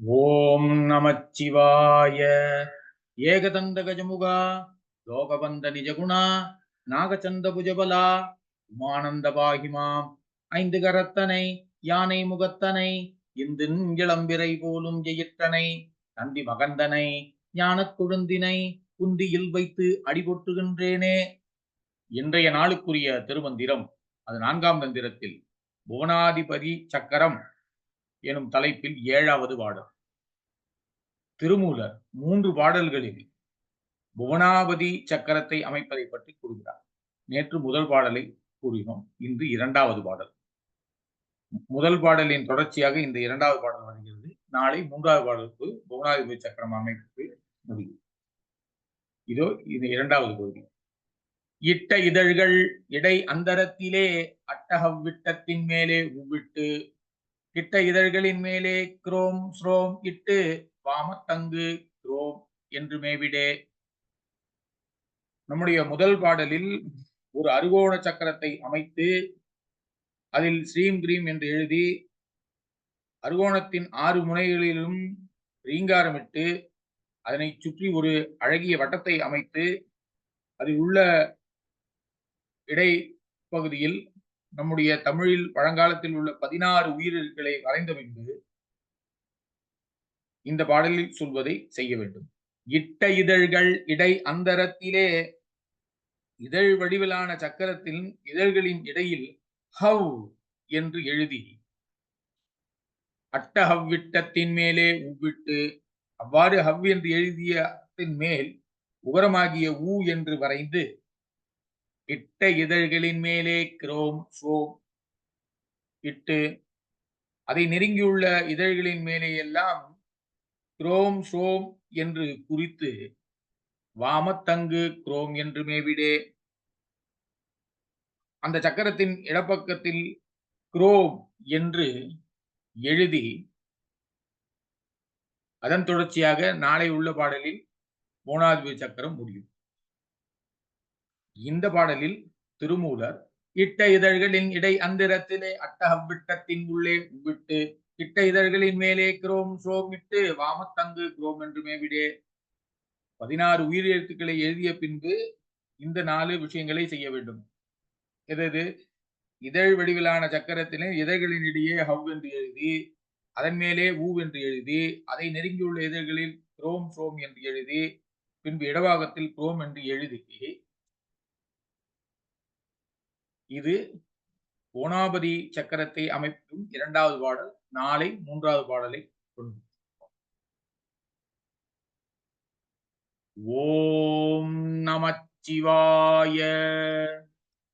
ஓம் நமச்சிவாய. ஏகதந்த கஜமுகா லோகபந்த நிஜகுணா நாகச்சந்த புஜபலா உமானந்த பாகிமாம் ஐந்து கரத்தனை யானை முகத்தனை இந்தின் இளம்பிரை போலும் ஜெயித்தனை நந்தி மகந்தனை ஞானக் குழுந்தினை குந்தியில் வைத்து அடிபொட்டுகின்றேனே. இன்றைய நாளுக்குரிய திருமந்திரம் அது நான்காம் தந்திரத்தில் புவனாதிபதி சக்கரம் எனும் தலைப்பில் ஏழாவது பாடல் திருமூலர் மூன்று பாடல்களில் புவனாபதி சக்கரத்தை அமைப்பதை பற்றி கூறுகிறார். நேற்று முதல் பாடலை கூறினோம். இன்று இரண்டாவது பாடல். முதல் பாடலின் தொடர்ச்சியாக இந்த இரண்டாவது பாடல் வருகிறது. நாளை மூன்றாவது பாடலுக்கு புவனாதிபதி சக்கரம் அமைப்பு முடியும். இதோ இது இரண்டாவது பகுதி. இட்ட இதழ்கள் இடை அந்தரத்திலே அட்டகவிட்டத்தின் மேலே உவிட்டு கிட்ட இதழ்களின் மேலே குரோம் ஸ்ரோம் இட்டு வாமத்தங்கு துரோம் என்று மேவிடே நம்முடைய முதல் பாடலில் ஒரு அருகோண சக்கரத்தை அமைத்து அதில் ஸ்ரீம் கிரீம் என்று எழுதி அருகோணத்தின் ஆறு முனைகளிலும் ரீங்காரமிட்டு அதனை சுற்றி ஒரு அழகிய வட்டத்தை அமைத்து அதில் உள்ள இடை பகுதியில் நம்முடைய தமிழில் பழங்காலத்தில் உள்ள பதினாறு உயிர்களை வரைந்த பின்பு இந்த பாடலில் சொல்வதை செய்ய வேண்டும். இட்ட இதழ்கள் இடை அந்தரத்திலே இதழ் வடிவிலான சக்கரத்தில் இதழ்களின் இடையில் ஹவ் என்று எழுதி அட்டஹவ்விட்டத்தின் மேலே உவ்விட்டு அவ்வாறு ஹவ் என்று எழுதியத்தின் மேல் உகரமாகிய ஊ என்று வரைந்து இட்ட இதழ்களின் மேலே கிரோம் சோம் இட்டு அதை நெருங்கியுள்ள இதழ்களின் மேலே எல்லாம் குரோம் சோம் என்று குறித்து வாமத்தங்கு குரோம் என்று மேவிடே அந்த சக்கரத்தின் இடப்பக்கத்தில் குரோம் என்று எழுதி அதன் தொடர்ச்சியாக நாளை உள்ள பாடலில் மோனாதிபதி சக்கரம் முடியும். இந்த பாடலில் திருமூலர் இட்ட இதழ்களின் இடை அந்திரத்திலே அட்டகவிட்டத்தின் உள்ளே விட்டு இட்ட இதழ்களின் மேலே குரோம் சோம் இட்டு வாமத்தங்கு குரோம் என்று மேவிடே பதினாறு உயிர் எழுத்துக்களை எழுதிய பின்பு இந்த நாலு விஷயங்களை செய்ய வேண்டும். எதது? இதழ் வடிவிலான சக்கரத்திலே இதழ்களின் இடையே ஹவ் என்று எழுதி அதன் மேலே ஊ என்று எழுதி அதை நெருங்கியுள்ள இதழ்களில் குரோம் சோம் என்று எழுதி பின்பு இடவாகத்தில் குரோம் என்று எழுதி. இது ஓனாபதி சக்கரத்தை அமைக்கும் இரண்டாவது பாடல் நாளை மூன்றாவது பாடலை கொண்டு. ஓம் நமச்சிவாய